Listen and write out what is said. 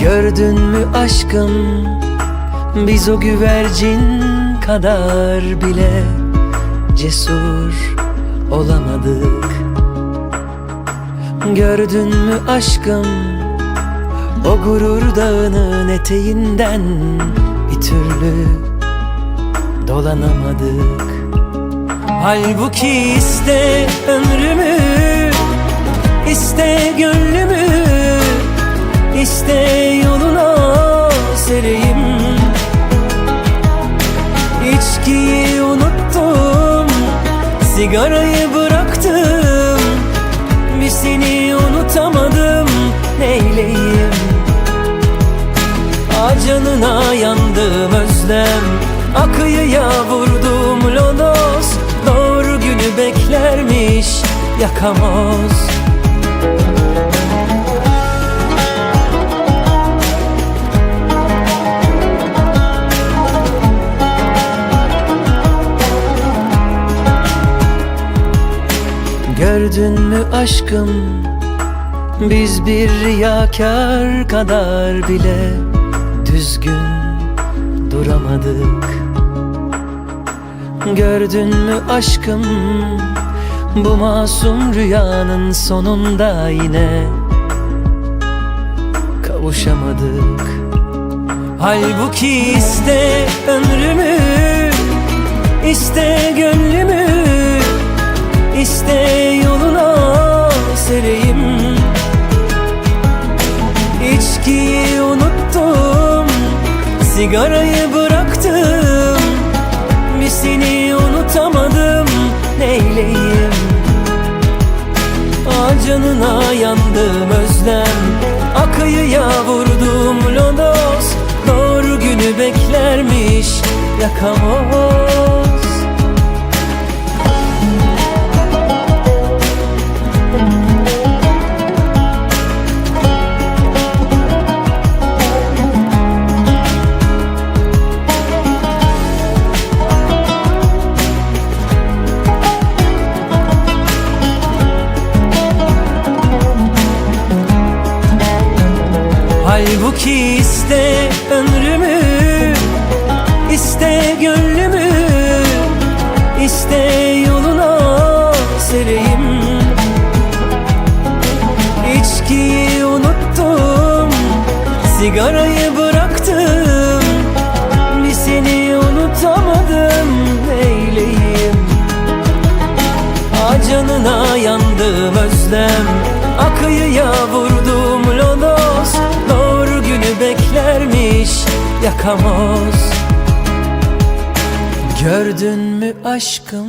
Gördün mü aşkım? Biz o güvercin kadar bile cesur olamadık. Gördün mü aşkım? O gurur dağının eteğinden türlü dolanamadık. Halbuki iste ömrümü iste gönlümü iste yoluna sereyim. İçkiyi unuttum Sigarayı bıraktım canına yandım özlem. Akıyıya vurdum lodos Doğru günü beklermiş Yakamoz Gördün mü aşkım? Biz bir riyakar kadar bile Düzgün duramadık. Gördün mü aşkım Bu masum rüyanın sonunda yine Kavuşamadık. Halbuki iste ömrümü iste gönlümü İste yoluna sereyim. İçkiyi unuttum Sigarayı bıraktım. Bir seni unutamadım. Neyleyim? Ah canına yandım özlem. Akıyıya vurdum lodos. Doğru günü beklermiş Yakamoz Halbuki iste ömrümü iste gönlümü iste yoluna sereyim. İçkiyi unuttum Sigarayı bıraktım Bir seni unutamadım Neyleyim Ah canına yandım özlem Akıyıya vurdum Yakamoz Gördün mü aşkım